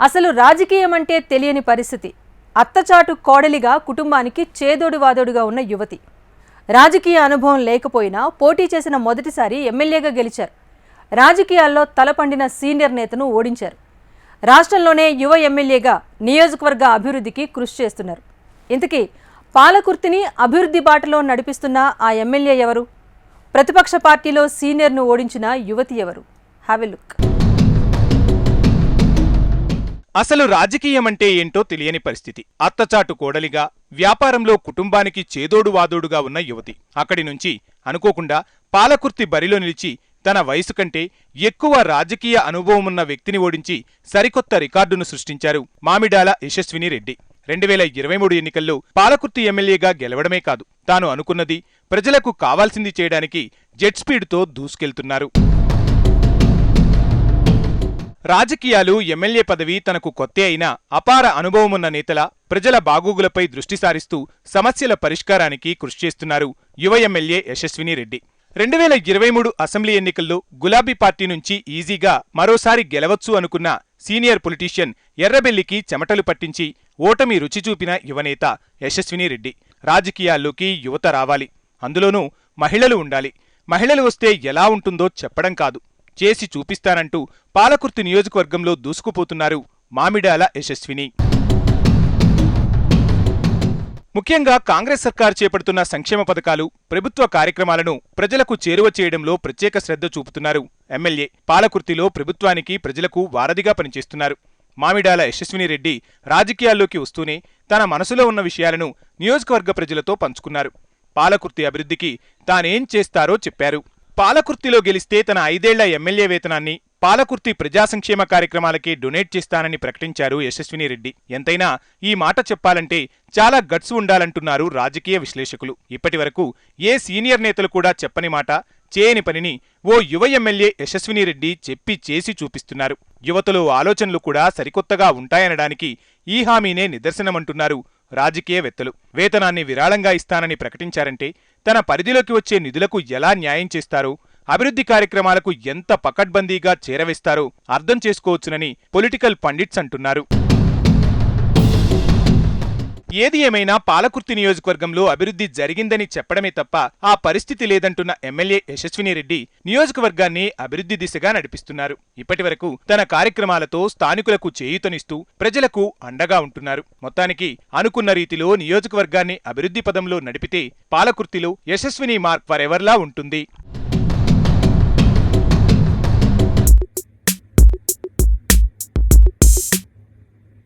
అసలు రాజకీయం అంటే తెలియని పరిస్థితి. అత్తచాటు కోడలిగా కుటుంబానికి చేదోడు వాదోడుగా ఉన్న యువతి. రాజకీయ అనుభవం లేకపోయినా పోటీ చేసిన మొదటిసారి ఎమ్మెల్యేగా గెలిచారు. రాజకీయాల్లో తలపండిన సీనియర్ నేతను ఓడించారు. రాష్ట్రంలోనే యువ ఎమ్మెల్యేగా నియోజకవర్గ అభివృద్ధికి కృషి చేస్తున్నారు. ఇంతకీ పాలకుర్తిని అభివృద్ధి బాటలో నడిపిస్తున్న ఆ ఎమ్మెల్యే ఎవరు? ప్రతిపక్ష పార్టీలో సీనియర్ను ఓడించిన యువతి ఎవరు? Have a look. అసలు రాజకీయమంటే ఏంటో తెలియని పరిస్థితి. అత్తచాటు కోడలిగా వ్యాపారంలో కుటుంబానికి చేదోడు వాదోడుగా ఉన్న యువతి. అక్కడి నుంచి అనుకోకుండా పాలకుర్తి బరిలో నిలిచి తన వయసు కంటే ఎక్కువ రాజకీయ అనుభవమున్న వ్యక్తిని ఓడించి సరికొత్త రికార్డును సృష్టించారు మామిడాల యశస్విని రెడ్డి. రెండు వేల ఇరవై మూడు ఎన్నికల్లో పాలకుర్తి ఎమ్మెల్యేగా గెలవడమే కాదు తాను అనుకున్నది ప్రజలకు కావాల్సింది చేయడానికి జెట్ స్పీడ్తో దూసుకెళ్తున్నారు. రాజకీయాలు ఎమ్మెల్యే పదవి తనకు కొత్తే అయినా అపార అనుభవమున్న నేతల ప్రజల బాగోగులపై దృష్టి సారిస్తూ సమస్యల పరిష్కారానికి కృషి చేస్తున్నారు యువ ఎమ్మెల్యే యశస్విని రెడ్డి. రెండు వేల ఇరవై మూడు అసెంబ్లీ ఎన్నికల్లో గులాబీ పార్టీ నుంచి ఈజీగా మరోసారి గెలవచ్చు అనుకున్న సీనియర్ పొలిటీషియన్ ఎర్రబెల్లికి చెమటలు పట్టించి ఓటమి రుచి చూపిన యువనేత యశస్విని రెడ్డి. రాజకీయాల్లోకి యువత రావాలి. అందులోనూ మహిళలు ఉండాలి. మహిళలు వస్తే ఎలా ఉంటుందో చెప్పడం కాదు. చేసి చూపిస్తానంటూ పాలకుర్తి నియోజకవర్గంలో దూసుకుపోతున్నారు మామిడాల యశస్విని. ముఖ్యంగా కాంగ్రెస్ సర్కార్ చేపడుతున్న సంక్షేమ పథకాలు ప్రభుత్వ కార్యక్రమాలను ప్రజలకు చేరువ చేయడంలో ప్రత్యేక శ్రద్ధ చూపుతున్నారు ఎమ్మెల్యే. పాలకుర్తిలో ప్రభుత్వానికి ప్రజలకు వారధిగా పనిచేస్తున్నారు. మామిడాల యశస్విని రెడ్డి రాజకీయాల్లోకి వస్తూనే తన మనసులో ఉన్న విషయాలను నియోజకవర్గ ప్రజలతో పంచుకున్నారు. పాలకుర్తి అభివృద్ధికి తానేం చేస్తారో చెప్పారు. పాలకుర్తిలో గెలిస్తే తన ఐదేళ్ళ ఎమ్మెల్యే వేతనాన్ని పాలకుర్తి ప్రజా సంక్షేమ కార్యక్రమాలకి డొనేట్ చేస్తానని ప్రకటించారు యశస్విని రెడ్డి. ఎంతైనా ఈ మాట చెప్పాలంటే చాలా గట్స్ ఉండాలంటున్నారు రాజకీయ విశ్లేషకులు. ఇప్పటి వరకు ఏ సీనియర్ నేతలు కూడా చెప్పని మాట చేయని పనిని ఓ యువ ఎమ్మెల్యే యశస్విని రెడ్డి చెప్పి చేసి చూపిస్తున్నారు. యువతలో ఆలోచనలు కూడా సరికొత్తగా ఉంటాయనడానికి ఈ హామీనే నిదర్శనమంటున్నారు రాజకీయవేత్తలు. వేతనాన్ని విరాళంగా ఇస్తానని ప్రకటించారంటే తన పరిధిలోకి వచ్చే నిధులకు ఎలా న్యాయం చేస్తారో? అభివృద్ధి కార్యక్రమాలకు ఎంత పకడ్బందీగా చేరవేస్తారో? అర్థం చేసుకోవచ్చునని పొలిటికల్ పండిట్స్ అంటున్నారు. ఏది ఏమైనా పాలకుర్తి నియోజకవర్గంలో అభివృద్ధి జరిగిందని చెప్పడమే తప్ప ఆ పరిస్థితి లేదంటున్న ఎమ్మెల్యే యశస్విని రెడ్డి నియోజకవర్గాన్ని అభివృద్ధి దిశగా నడిపిస్తున్నారు. ఇప్పటివరకు తన కార్యక్రమాలతో స్థానికులకు చేయూతనిస్తూ ప్రజలకు అండగా ఉంటున్నారు. మొత్తానికి అనుకున్న రీతిలో నియోజకవర్గాన్ని అభివృద్ధి పదంలో నడిపితే పాలకుర్తిలో యశస్విని మార్క్ ఫరెవర్లా ఉంటుంది.